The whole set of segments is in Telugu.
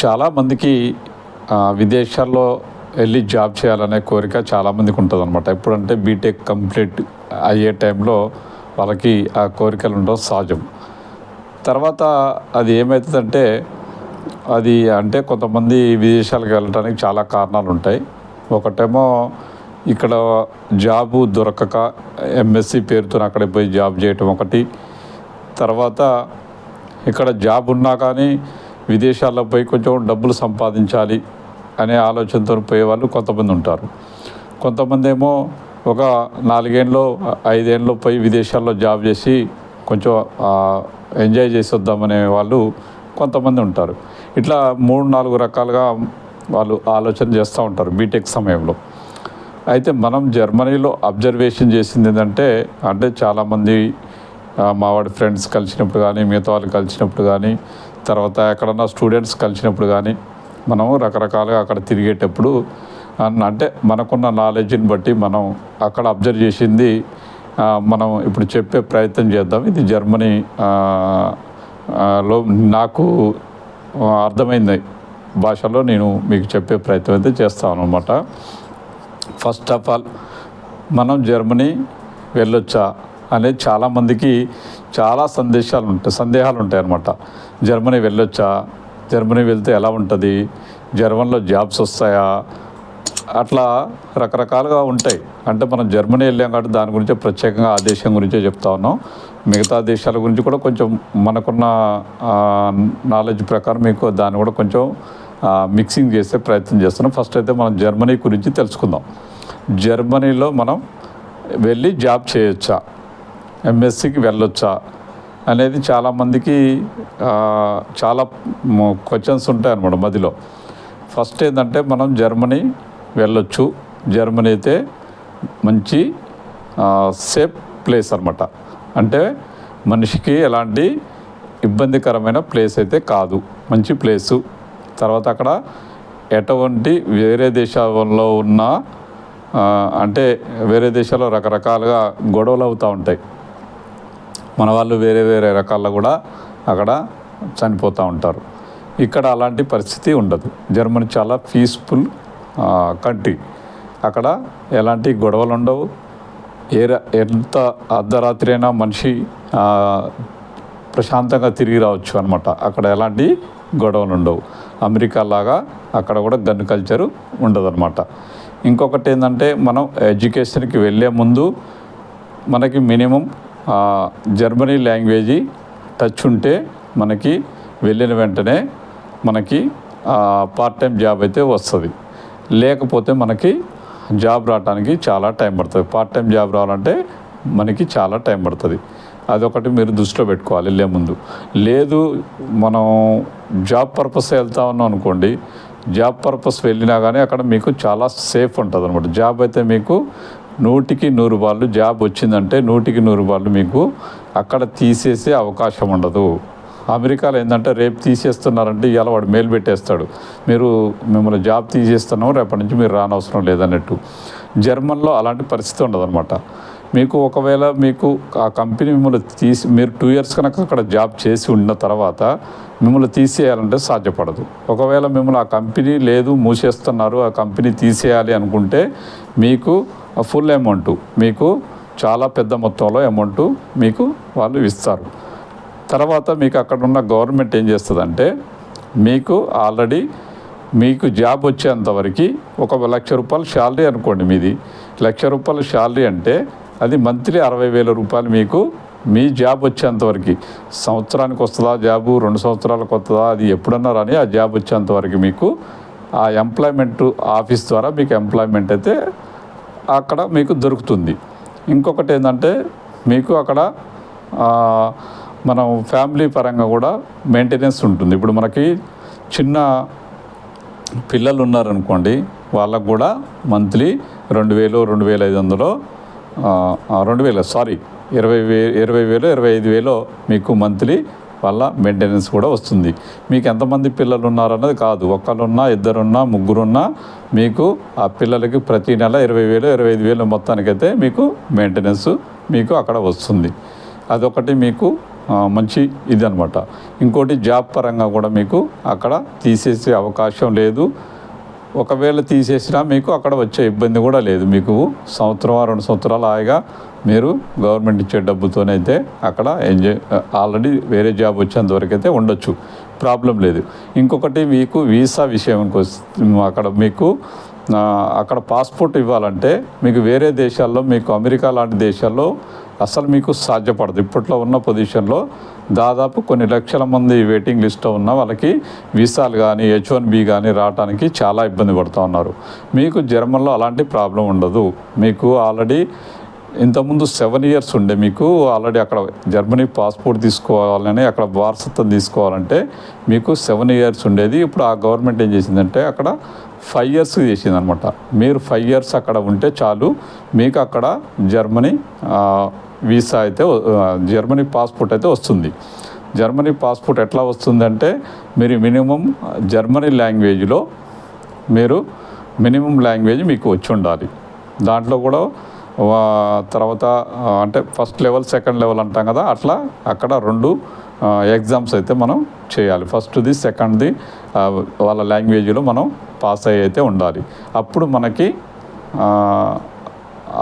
చాలామందికి విదేశాల్లో వెళ్ళి జాబ్ చేయాలనే కోరిక చాలామందికి ఉంటుంది అనమాట ఎప్పుడంటే బీటెక్ కంప్లీట్ అయ్యే టైంలో వాళ్ళకి ఆ కోరికలు ఉండడం సహజం. తర్వాత అది ఏమవుతుందంటే అది అంటే కొంతమంది విదేశాలకు వెళ్ళడానికి చాలా కారణాలు ఉంటాయి. ఒకటేమో ఇక్కడ జాబు దొరకక ఎంఎస్సి పేరుతో అక్కడికి పోయి జాబ్ చేయటం ఒకటి. తర్వాత ఇక్కడ జాబ్ ఉన్నా కానీ విదేశాల్లో పోయి కొంచెం డబ్బులు సంపాదించాలి అనే ఆలోచనతో పోయేవాళ్ళు కొంతమంది ఉంటారు. కొంతమంది ఏమో ఒక నాలుగేళ్ళు ఐదేళ్ళు పోయి విదేశాల్లో జాబ్ చేసి కొంచెం ఎంజాయ్ చేసి వద్దామనే వాళ్ళు కొంతమంది ఉంటారు. ఇట్లా మూడు నాలుగు రకాలుగా వాళ్ళు ఆలోచన చేస్తూ ఉంటారు బీటెక్ సమయంలో. అయితే మనం జర్మనీలో అబ్జర్వేషన్ చేసింది ఏంటంటే అంటే చాలామంది మావాడి ఫ్రెండ్స్ కలిసినప్పుడు కానీ మిగతా వాళ్ళు కలిసినప్పుడు కానీ తర్వాత ఎక్కడన్నా స్టూడెంట్స్ కలిసినప్పుడు కానీ మనం రకరకాలుగా అక్కడ తిరిగేటప్పుడు అంటే మనకున్న నాలెడ్జ్ని బట్టి మనం అక్కడ అబ్జర్వ్ చేసింది మనం ఇప్పుడు చెప్పే ప్రయత్నం చేద్దాం. ఇది జర్మనీ లో నాకు అర్థమైంది. భాషలో నేను మీకు చెప్పే ప్రయత్నం అయితే చేస్తాను అనమాట ఫస్ట్ ఆఫ్ ఆల్ మనం జర్మనీ వెళ్ళొచ్చా? అనేది చాలామందికి చాలా సందేశాలు ఉంటాయి సందేహాలు ఉంటాయి అన్నమాట. జర్మనీ వెళ్ళొచ్చా? జర్మనీ వెళ్తే ఎలా ఉంటుంది? జర్మన్లో జాబ్స్ వస్తాయా? అట్లా రకరకాలుగా ఉంటాయి. అంటే మనం జర్మనీ వెళ్ళాం కాబట్టి దాని గురించి ప్రత్యేకంగా ఆ దేశం గురించే చెప్తా ఉన్నాం. మిగతా దేశాల గురించి కూడా కొంచెం మనకున్న నాలెడ్జ్ ప్రకారం మీకు దాన్ని కూడా కొంచెం మిక్సింగ్ చేసే ప్రయత్నం చేస్తున్నాం. ఫస్ట్ అయితే మనం జర్మనీ గురించి తెలుసుకుందాం. జర్మనీలో మనం వెళ్ళి జాబ్ చేయొచ్చా? ఎంఎస్సికి వెళ్ళొచ్చా అనేది చాలామందికి చాలా క్వశ్చన్స్ ఉంటాయి అన్నమాట మధ్యలో. ఫస్ట్ ఏంటంటే మనం జర్మనీ వెళ్ళొచ్చు. జర్మనీ అయితే మంచి సేఫ్ ప్లేస్ అనమాట అంటే మనిషికి ఎలాంటి ఇబ్బందికరమైన ప్లేస్ అయితే కాదు. మంచి ప్లేసు తర్వాత అక్కడ ఎటువంటి వేరే దేశాల్లో ఉన్న అంటే వేరే దేశాల్లో రకరకాలుగా గొడవలు అవుతూ ఉంటాయి. మన వాళ్ళు వేరే వేరే రకాల్లో కూడా అక్కడ చనిపోతూ ఉంటారు. ఇక్కడ అలాంటి పరిస్థితి ఉండదు. జర్మనీ చాలా పీస్ఫుల్ కంట్రీ అక్కడ ఎలాంటి గొడవలు ఉండవు. ఏ ఎంత అర్ధరాత్రి అయినా మనిషి ప్రశాంతంగా తిరిగి రావచ్చు అనమాట అక్కడ ఎలాంటి గొడవలు ఉండవు. అమెరికా లాగా అక్కడ కూడా గన్ కల్చరు ఉండదన్నమాట. ఇంకొకటి ఏంటంటే మనం ఎడ్యుకేషన్కి వెళ్ళే ముందు మనకి మినిమం జర్మనీ లాంగ్వేజీ టచ్ ఉంటే మనకి వెళ్ళిన వెంటనే మనకి పార్ట్ టైం జాబ్ అయితే వస్తుంది. లేకపోతే మనకి జాబ్ రావడానికి చాలా టైం పడుతుంది. పార్ట్ టైం జాబ్ రావాలంటే మనకి చాలా టైం పడుతుంది. అదొకటి మీరు దృష్టిలో పెట్టుకోవాలి వెళ్ళే ముందు. లేదు మనం జాబ్ పర్పస్ వెళ్తా ఉన్నాం అనుకోండి జాబ్ పర్పస్ వెళ్ళినా కానీ అక్కడ మీకు చాలా సేఫ్ ఉంటుంది అనమాట జాబ్ అయితే మీకు నూటికి నూరు వాళ్ళు జాబ్ వచ్చిందంటే నూటికి నూరు వాళ్ళు మీకు అక్కడ తీసేసే అవకాశం ఉండదు. అమెరికాలో ఏంటంటే రేపు తీసేస్తున్నారంటే ఇవాళ వాడు మేలు పెట్టేస్తాడు. మీరు మిమ్మల్ని జాబ్ తీసేస్తున్నాం రేపటి నుంచి మీరు రానవసరం లేదన్నట్టు. జర్మన్లో అలాంటి పరిస్థితి ఉండదన్నమాట. మీకు ఒకవేళ మీకు ఆ కంపెనీ మిమ్మల్ని తీసి మీరు టూ ఇయర్స్ కనుక అక్కడ జాబ్ చేసి ఉన్న తర్వాత మిమ్మల్ని తీసేయాలంటే సాధ్యపడదు. ఒకవేళ మిమ్మల్ని ఆ కంపెనీ లేదు మూసేస్తున్నారు ఆ కంపెనీ తీసేయాలి అనుకుంటే మీకు ఫుల్ అమౌంట్ మీకు చాలా పెద్ద మొత్తంలో అమౌంట్ మీకు వాళ్ళు ఇస్తారు. తర్వాత మీకు అక్కడ ఉన్న గవర్నమెంట్ ఏం చేస్తుందంటే మీకు ఆల్రెడీ మీకు జాబ్ వచ్చేంతవరకు ఒక లక్ష రూపాయలు శాలరీ అనుకోండి మీది. లక్ష రూపాయల శాలరీ అంటే అది మంత్లీ అరవై వేల రూపాయలు మీకు మీ జాబ్ వచ్చేంతవరకు సంవత్సరానికి వస్తుందా జాబు రెండు సంవత్సరాలకు వస్తుందా? అది ఎప్పుడన్నా రాని ఆ జాబ్ వచ్చేంతవరకు మీకు ఆ ఎంప్లాయ్మెంట్ ఆఫీస్ ద్వారా మీకు ఎంప్లాయ్మెంట్ అయితే అక్కడ మీకు దొరుకుతుంది. ఇంకొకటి ఏంటంటే మీకు అక్కడ మనం ఫ్యామిలీ పరంగా కూడా మెయింటెనెన్స్ ఉంటుంది. ఇప్పుడు మనకి చిన్న పిల్లలు ఉన్నారనుకోండి వాళ్ళకు కూడా మంత్లీ రెండు వేలు రెండు వేల ఐదు వందలు రెండు వేల సారీ ఇరవై వే ఇరవై వేలు ఇరవై ఐదు వేలు మీకు మంత్లీ వాళ్ళ మెయింటెనెన్స్ కూడా వస్తుంది. మీకు ఎంతమంది పిల్లలు ఉన్నారన్నది కాదు. ఒక్కరున్నా ఇద్దరున్నా ముగ్గురున్నా మీకు ఆ పిల్లలకి ప్రతి నెల ఇరవై వేలు ఇరవై ఐదు వేలు మొత్తానికైతే మీకు మెయింటెనెన్స్ మీకు అక్కడ వస్తుంది. అదొకటి మీకు మంచి ఇది అనమాట ఇంకోటి జాబ్ పరంగా కూడా మీకు అక్కడ తీసేసే అవకాశం లేదు. ఒకవేళ తీసేసినా మీకు అక్కడ వచ్చే ఇబ్బంది కూడా లేదు. మీకు సంవత్సరం రెండు సంవత్సరాలు హాయిగా మీరు గవర్నమెంట్ ఇచ్చే డబ్బుతోనైతే అక్కడ ఎంజాయ్ ఆల్రెడీ వేరే జాబ్ వచ్చేంత వరకు అయితే ఉండొచ్చు. ప్రాబ్లం లేదు. ఇంకొకటి మీకు వీసా విషయానికి వస్తే అక్కడ మీకు అక్కడ పాస్పోర్ట్ ఇవ్వాలంటే మీకు వేరే దేశాల్లో మీకు అమెరికా లాంటి దేశాల్లో అసలు మీకు సాధ్యపడదు. ఇప్పట్లో ఉన్న పొజిషన్లో దాదాపు కొన్ని లక్షల మంది వెయిటింగ్ లిస్ట్లో ఉన్న వాళ్ళకి వీసాలు కానీ హెచ్ వన్ బి కానీ రావడానికి చాలా ఇబ్బంది పడుతూ ఉన్నారు. మీకు జర్మన్లో అలాంటి ప్రాబ్లం ఉండదు. మీకు ఆల్రెడీ ఇంతకుముందు సెవెన్ ఇయర్స్ ఉండే మీకు ఆల్రెడీ అక్కడ జర్మనీ పాస్పోర్ట్ తీసుకోవాలని అక్కడ వారసత్వం తీసుకోవాలంటే మీకు సెవెన్ ఇయర్స్ ఉండేది. ఇప్పుడు ఆ గవర్నమెంట్ ఏం చేసిందంటే అక్కడ ఫైవ్ ఇయర్స్ చేసింది అనమాట మీరు ఫైవ్ ఇయర్స్ అక్కడ ఉంటే చాలు మీకు అక్కడ జర్మనీ వీసా అయితే జర్మనీ పాస్పోర్ట్ అయితే వస్తుంది. జర్మనీ పాస్పోర్ట్ ఎట్లా వస్తుందంటే మీరు మినిమం జర్మనీ లాంగ్వేజ్లో మీరు మినిమం లాంగ్వేజ్ మీకు వచ్చి ఉండాలి. దాంట్లో కూడా తర్వాత అంటే ఫస్ట్ లెవెల్ సెకండ్ లెవెల్ అంటాం కదా అట్లా అక్కడ రెండు ఎగ్జామ్స్ అయితే మనం చేయాలి. ఫస్ట్ది సెకండ్ది వాళ్ళ లాంగ్వేజ్లో మనం పాస్ అయ్యి అయితే ఉండాలి. అప్పుడు మనకి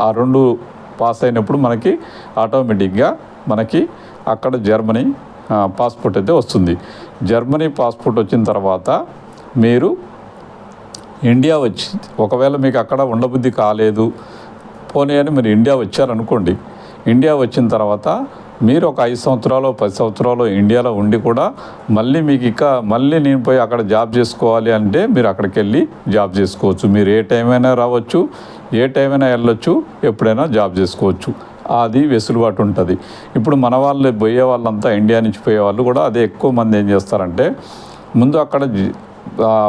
ఆ రెండు పాస్ అయినప్పుడు మనకి ఆటోమేటిక్గా మనకి అక్కడ జర్మనీ పాస్పోర్ట్ అయితే వస్తుంది. జర్మనీ పాస్పోర్ట్ వచ్చిన తర్వాత మీరు ఇండియా వచ్చి ఒకవేళ మీకు అక్కడ ఉండబుద్ధి కాలేదు పోనీ అని మీరు ఇండియా వచ్చారనుకోండి ఇండియా వచ్చిన తర్వాత మీరు ఒక ఐదు సంవత్సరాలు పది సంవత్సరాలు ఇండియాలో ఉండి కూడా మళ్ళీ మీకు ఇక మళ్ళీ నేను పోయి అక్కడ జాబ్ చేసుకోవాలి అంటే మీరు అక్కడికి వెళ్ళి జాబ్ చేసుకోవచ్చు. మీరు ఏ టైం అయినా రావచ్చు ఏ టైం అయినా వెళ్ళొచ్చు ఎప్పుడైనా జాబ్ చేసుకోవచ్చు. అది వెసులుబాటు ఉంటుంది. ఇప్పుడు మన వాళ్ళు పోయే వాళ్ళంతా ఇండియా నుంచి పోయే వాళ్ళు కూడా అదే ఎక్కువ మంది ఏం చేస్తారంటే ముందు అక్కడ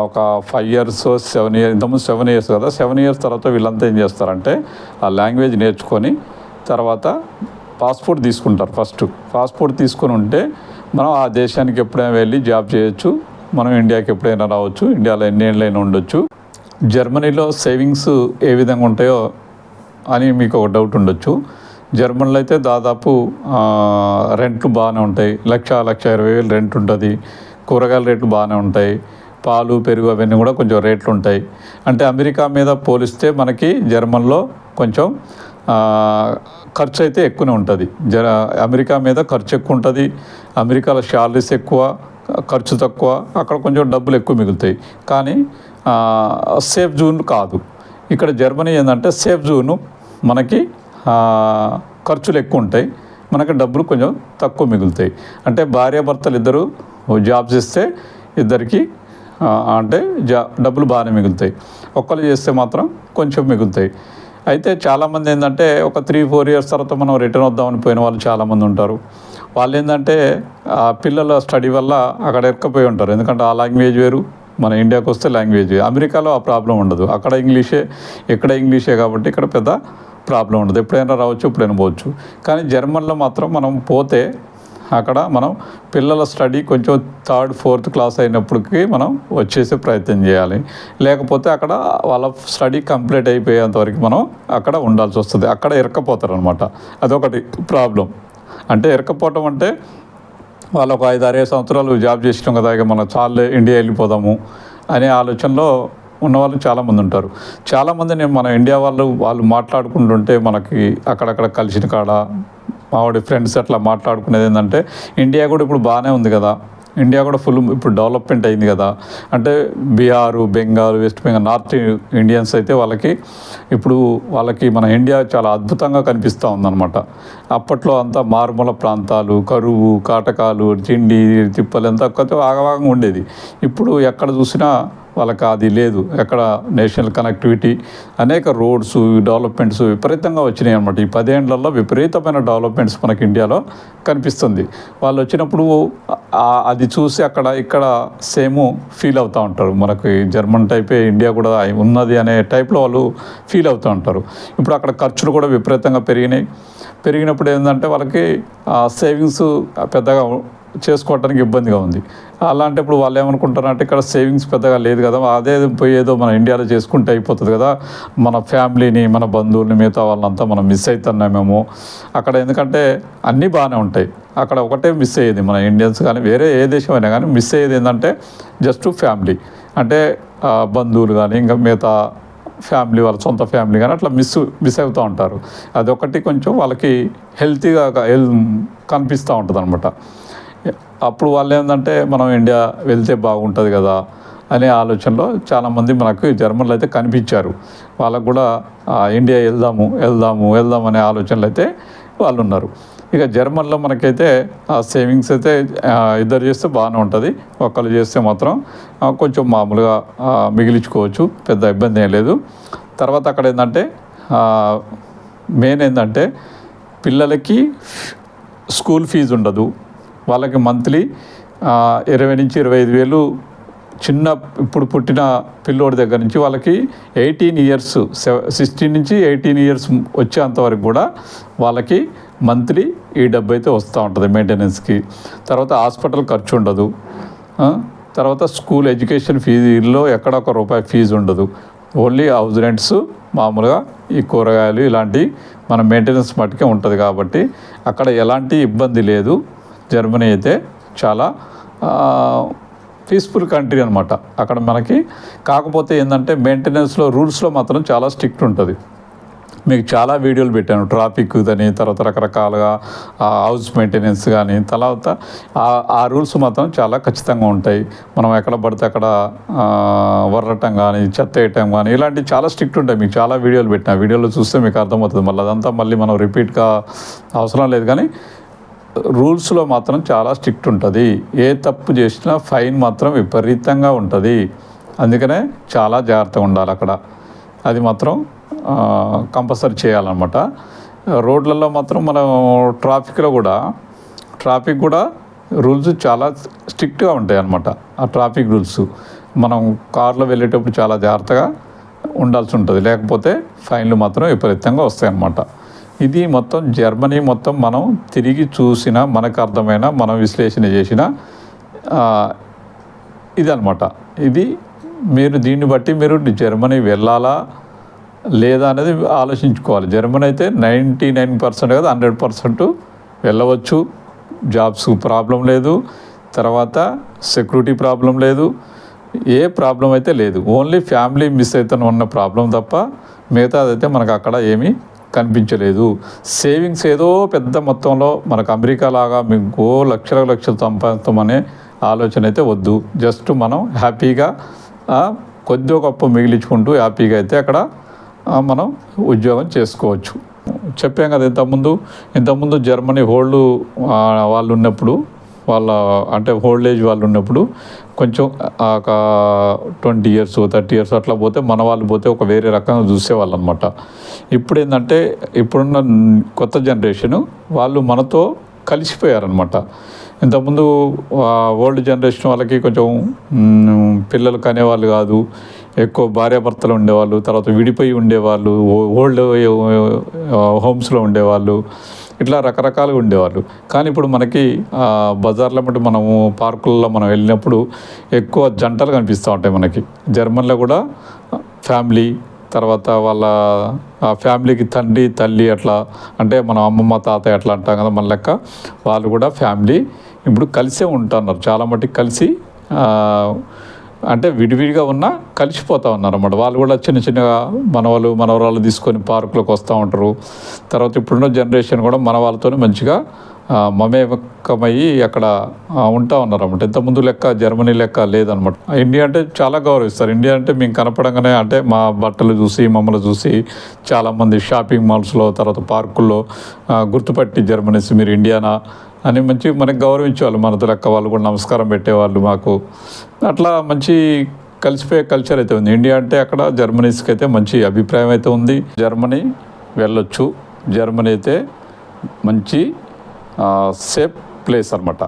ఒక ఫైవ్ ఇయర్స్ సెవెన్ ఇయర్స్ ఇంతకుముందు సెవెన్ ఇయర్స్ కదా సెవెన్ ఇయర్స్ తర్వాత వీళ్ళంతా ఏం చేస్తారంటే ఆ లాంగ్వేజ్ నేర్చుకొని తర్వాత పాస్పోర్ట్ తీసుకుంటారు ఫస్ట్. పాస్పోర్ట్ తీసుకొని ఉంటే మనం ఆ దేశానికి ఎప్పుడైనా వెళ్ళి జాబ్ చేయొచ్చు. మనం ఇండియాకి ఎప్పుడైనా రావచ్చు. ఇండియాలో ఎన్ని ఏళ్ళైనా ఉండొచ్చు. జర్మనీలో సేవింగ్స్ ఏ విధంగా ఉంటాయో అని మీకు ఒక డౌట్ ఉండొచ్చు. జర్మన్లో అయితే దాదాపు రెంట్లు బాగానే ఉంటాయి. లక్ష లక్ష ఇరవై వేలు రెంట్ ఉంటుంది. కూరగాయల రేట్లు బాగానే ఉంటాయి. పాలు పెరుగు అవన్నీ కూడా కొంచెం రేట్లు ఉంటాయి. అంటే అమెరికా మీద పోలిస్తే మనకి జర్మన్లో కొంచెం ఖర్చు అయితే ఎక్కువనే ఉంటుంది. జర అమెరికా మీద ఖర్చు ఎక్కువ ఉంటుంది అమెరికాలో శాలరీస్ ఎక్కువ ఖర్చు తక్కువ అక్కడ కొంచెం డబ్బులు ఎక్కువ మిగులుతాయి. కానీ సేఫ్ జోన్ కాదు. ఇక్కడ జర్మనీ ఏంటంటే సేఫ్ జోను మనకి ఖర్చులు ఎక్కువ ఉంటాయి మనకి డబ్బులు కొంచెం తక్కువ మిగులుతాయి. అంటే భార్యాభర్తలు ఇద్దరు జాబ్ చేస్తే ఇద్దరికి అంటే జా డబ్బులు బాగానే మిగులుతాయి. ఒక్కరు చేస్తే మాత్రం కొంచెం మిగులుతాయి. అయితే చాలామంది ఏంటంటే ఒక త్రీ ఫోర్ ఇయర్స్ తర్వాత మనం రిటర్న్ వద్దామని పోయిన వాళ్ళు చాలామంది ఉంటారు. వాళ్ళు ఏంటంటే ఆ పిల్లల స్టడీ వల్ల అక్కడ ఎక్కపోయి ఉంటారు. ఎందుకంటే ఆ లాంగ్వేజ్ వేరు మన ఇండియాకి వస్తే లాంగ్వేజ్ వేరు. అమెరికాలో ఆ ప్రాబ్లం ఉండదు. అక్కడ ఇంగ్లీషే ఇక్కడ ఇంగ్లీషే కాబట్టి ఇక్కడ పెద్ద ప్రాబ్లం ఉండదు. ఎప్పుడైనా రావచ్చు ఎప్పుడైనా పోవచ్చు. కానీ జర్మన్లో మాత్రం మనం పోతే అక్కడ మనం పిల్లల స్టడీ కొంచెం థర్డ్ ఫోర్త్ క్లాస్ అయినప్పటికీ మనం వచ్చేసే ప్రయత్నం చేయాలి. లేకపోతే అక్కడ వాళ్ళ స్టడీ కంప్లీట్ అయిపోయేంతవరకు మనం అక్కడ ఉండాల్సి వస్తుంది. అక్కడ ఇరక్కపోతారు అనమాట అదొకటి ప్రాబ్లం. అంటే ఇరకపోవటం అంటే వాళ్ళు ఒక ఐదు ఆరు సంవత్సరాలు జాబ్ చేసినాం కదా ఇక మనం చాలే ఇండియా వెళ్ళిపోదాము అనే ఆలోచనలో ఉన్న వాళ్ళు చాలామంది ఉంటారు. చాలామంది నేను మన ఇండియా వాళ్ళు వాళ్ళు మాట్లాడుకుంటుంటే మనకి అక్కడక్కడ కలిసిన కాడ మావాడి ఫ్రెండ్స్ అట్లా మాట్లాడుకునేది ఏంటంటే ఇండియా కూడా ఇప్పుడు బాగానే ఉంది కదా. ఇండియా కూడా ఫుల్ ఇప్పుడు డెవలప్మెంట్ అయింది కదా. అంటే Bihar Bengal west Bengal north Indians అయితే వాళ్ళకి ఇప్పుడు వాళ్ళకి మన ఇండియా చాలా అద్భుతంగా కనిపిస్తూ ఉందన్నమాట. అప్పట్లో అంతా మారుమూల ప్రాంతాలు కరువు కాటకాలు తిండి తిప్పలు ఎంత కొంచెం ఆగవాగంగా ఉండేది. ఇప్పుడు ఎక్కడ చూసినా వాళ్ళకి అది లేదు. ఎక్కడ నేషనల్ కనెక్టివిటీ అనేక రోడ్స్ డెవలప్మెంట్స్ విపరీతంగా వచ్చినాయి అనమాట ఈ పదేండ్లలో విపరీతమైన డెవలప్మెంట్స్ మనకి ఇండియాలో కనిపిస్తుంది. వాళ్ళు వచ్చినప్పుడు అది చూసి అక్కడ ఇక్కడ సేమ్ ఫీల్ అవుతూ ఉంటారు. మనకి జర్మన్ టైపే ఇండియా కూడా ఉన్నది అనే టైప్లో వాళ్ళు ఫీల్ అవుతూ ఉంటారు. ఇప్పుడు అక్కడ ఖర్చులు కూడా విపరీతంగా పెరిగినాయి. పెరిగినప్పుడు ఏంటంటే వాళ్ళకి సేవింగ్స్ పెద్దగా చేసుకోవడానికి ఇబ్బందిగా ఉంది. అలాంటప్పుడు వాళ్ళు ఏమనుకుంటారంటే ఇక్కడ సేవింగ్స్ పెద్దగా లేదు కదా అదే పోయేదో మన ఇండియాలో చేసుకుంటే అయిపోతుంది కదా మన ఫ్యామిలీని మన బంధువుల్ని మిగతా వాళ్ళంతా మనం మిస్ అవుతున్నామేమో అక్కడ ఎందుకంటే అన్నీ బాగానే ఉంటాయి. అక్కడ ఒకటే మిస్ అయ్యేది మన ఇండియన్స్ కానీ వేరే ఏ దేశం అయినా కానీ మిస్ అయ్యేది ఏంటంటే జస్ట్ ఫ్యామిలీ. అంటే బంధువులు కానీ ఇంకా మిగతా ఫ్యామిలీ వాళ్ళ సొంత ఫ్యామిలీ కానీ అట్లా మిస్ మిస్ అవుతూ ఉంటారు. అదొకటి కొంచెం వాళ్ళకి హెల్తీగా కనిపిస్తూ ఉంటుంది అనమాట అప్పుడు వాళ్ళు ఏంటంటే మనం ఇండియా వెళ్తే బాగుంటుంది కదా అనే ఆలోచనలో చాలామంది మనకు జర్మన్లు అయితే కనిపించారు. వాళ్ళకు కూడా ఇండియా వెళ్దాము వెళ్దాము వెళ్దాము అనే ఆలోచనలు అయితే వాళ్ళు ఉన్నారు. ఇక జర్మన్లో మనకైతే ఆ సేవింగ్స్ అయితే ఇద్దరు చేస్తే బాగానే ఉంటుంది ఒక్కరు చేస్తే మాత్రం కొంచెం మామూలుగా మిగిలించుకోవచ్చు పెద్ద ఇబ్బంది ఏం లేదు. తర్వాత అక్కడ ఏంటంటే మెయిన్ ఏంటంటే పిల్లలకి స్కూల్ ఫీజు ఉండదు. వాళ్ళకి మంత్లీ ఇరవై నుంచి ఇరవై ఐదు వేలు చిన్న ఇప్పుడు పుట్టిన పిల్లోడి దగ్గర నుంచి వాళ్ళకి ఎయిటీన్ ఇయర్స్ సిక్స్టీన్ నుంచి ఎయిటీన్ ఇయర్స్ వచ్చేంత వరకు కూడా వాళ్ళకి మంత్లీ ఈ డబ్బు అయితే వస్తూ ఉంటుంది మెయింటెనెన్స్కి. తర్వాత హాస్పిటల్ ఖర్చు ఉండదు. తర్వాత స్కూల్ ఎడ్యుకేషన్ ఫీజులో ఎక్కడ ఒక రూపాయి ఫీజు ఉండదు. ఓన్లీ హౌస్ రెంట్స్ మామూలుగా ఈ కూరగాయలు ఇలాంటి మన మెయింటెనెన్స్ మట్టుకే ఉంటుంది కాబట్టి అక్కడ ఎలాంటి ఇబ్బంది లేదు. జర్మనీ అయితే చాలా పీస్ఫుల్ కంట్రీ అనమాట అక్కడ మనకి కాకపోతే ఏంటంటే మెయింటెనెన్స్లో రూల్స్లో మాత్రం చాలా స్ట్రిక్ట్ ఉంటుంది. మీకు చాలా వీడియోలు పెట్టాను. ట్రాఫిక్ అని తర్వాత రకరకాలుగా ఆ, హౌస్ మెయింటెనెన్స్ కానీ తర్వాత ఆ- రూల్స్ మాత్రం చాలా ఖచ్చితంగా ఉంటాయి. మనం ఎక్కడ పడితే అక్కడ వర్రటం కానీ చెత్త వేయటం కానీ ఇలాంటివి చాలా స్ట్రిక్ట్ ఉంటాయి. మీకు చాలా వీడియోలు పెట్టిన వీడియోలో చూస్తే మీకు అర్థమవుతుంది. మళ్ళీ అదంతా మళ్ళీ మనం రిపీట్గా అవసరం లేదు. కానీ రూల్స్లో మాత్రం చాలా స్ట్రిక్ట్ ఉంటుంది. ఏ తప్పు చేసినా ఫైన్ మాత్రం విపరీతంగా ఉంటుంది. అందుకనే చాలా జాగ్రత్తగా ఉండాలి అక్కడ. అది మాత్రం కంపల్సరీ చేయాలన్నమాట. రోడ్లలో మాత్రం మనం ట్రాఫిక్లో కూడా ట్రాఫిక్ కూడా రూల్స్ చాలా స్ట్రిక్ట్గా ఉంటాయి అన్నమాట. ఆ ట్రాఫిక్ రూల్స్. మనం కార్లో వెళ్ళేటప్పుడు చాలా జాగ్రత్తగా ఉండాల్సి ఉంటుంది. లేకపోతే ఫైన్లు మాత్రం విపరీతంగా వస్తాయి అన్నమాట ఇది మొత్తం జర్మనీ మొత్తం మనం తిరిగి చూసిన మనకు అర్థమైన మనం విశ్లేషణ చేసిన ఇదనమాట ఇది మీరు దీన్ని బట్టి మీరు జర్మనీ వెళ్ళాలా లేదా అనేది ఆలోచించుకోవాలి. జర్మనీ అయితే నైంటీ నైన్ పర్సెంట్ కదా హండ్రెడ్ పర్సెంట్ వెళ్ళవచ్చు. జాబ్స్ ప్రాబ్లం లేదు. తర్వాత సెక్యూరిటీ ప్రాబ్లం లేదు. ఏ ప్రాబ్లం అయితే లేదు. ఓన్లీ ఫ్యామిలీ మిస్ అవుతున్న ఉన్న ప్రాబ్లం తప్ప మిగతాదైతే మనకు అక్కడ ఏమీ కనిపించలేదు. సేవింగ్స్ ఏదో పెద్ద మొత్తంలో మనకు అమెరికా లాగా మీకు లక్షల లక్షలు సంపాదిస్తామనే ఆలోచన అయితే వద్దు. జస్ట్ మనం హ్యాపీగా కొద్దిగా గొప్ప మిగిలించుకుంటూ హ్యాపీగా అయితే అక్కడ మనం ఉద్యోగం చేసుకోవచ్చు. చెప్పాం కదా ఇంతకుముందు ఇంతకుముందు జర్మనీ హోల్డ్ వాళ్ళు ఉన్నప్పుడు వాళ్ళ అంటే హోల్డేజ్ ఏజ్ వాళ్ళు ఉన్నప్పుడు కొంచెం ఒక ట్వంటీ ఇయర్స్ థర్టీ ఇయర్స్ అట్లా పోతే మన వాళ్ళు పోతే ఒక వేరే రకంగా చూసేవాళ్ళు అనమాట ఇప్పుడు ఏంటంటే ఇప్పుడున్న కొత్త జనరేషను వాళ్ళు మనతో కలిసిపోయారనమాట. ఇంతకుముందు ఓల్డ్ జనరేషన్ వాళ్ళకి కొంచెం పిల్లలు కనేవాళ్ళు కాదు ఎక్కువ భార్యాభర్తలు ఉండేవాళ్ళు తర్వాత విడిపోయి ఉండేవాళ్ళు ఓల్డ్ హోమ్స్లో ఉండేవాళ్ళు ఇట్లా రకరకాలుగా ఉండేవాళ్ళు. కానీ ఇప్పుడు మనకి బజార్లో మటు మనము పార్కుల్లో మనం వెళ్ళినప్పుడు ఎక్కువ జంటలు కనిపిస్తూ ఉంటాయి మనకి. జర్మన్లో కూడా ఫ్యామిలీ తర్వాత వాళ్ళ ఆ ఫ్యామిలీకి తండ్రి తల్లి అట్లా అంటే మనం అమ్మమ్మ తాతయ్య అట్లా అంటాం కదా మన లెక్క. వాళ్ళు కూడా ఫ్యామిలీ ఇప్పుడు కలిసే ఉంటున్నారు. చాలా మటుకు కలిసి అంటే విడివిడిగా ఉన్నా కలిసిపోతూ ఉన్నారు అన్నమాట వాళ్ళు కూడా చిన్న చిన్నగా మనవాళ్ళు మనవరాలు తీసుకొని పార్కులకు వస్తూ ఉంటారు. తర్వాత ఇప్పుడున్న జనరేషన్ కూడా మన వాళ్ళతోనే మంచిగా మమేకమయ్యి అక్కడ ఉంటా ఉన్నారు ఇంతకుముందు లెక్క జర్మనీ లెక్క లేదనమాట ఇండియా అంటే చాలా గౌరవిస్తారు. ఇండియా అంటే మేము కనపడంగానే అంటే మా బట్టలు చూసి మమ్మల్ని చూసి చాలామంది షాపింగ్ మాల్స్లో తర్వాత పార్కుల్లో గుర్తుపట్టి జర్మనీస్ మీరు ఇండియానా అని మంచి మనకి గౌరవించేవాళ్ళు. మనతో లెక్క వాళ్ళు కూడా నమస్కారం పెట్టేవాళ్ళు మాకు. అట్లా మంచి కలిసిపోయే కల్చర్ అయితే ఉంది. ఇండియా అంటే అక్కడ జర్మనీస్కి అయితే మంచి అభిప్రాయం అయితే ఉంది. జర్మనీ వెళ్ళొచ్చు. జర్మనీ అయితే మంచి సేఫ్ ప్లేస్ అనమాట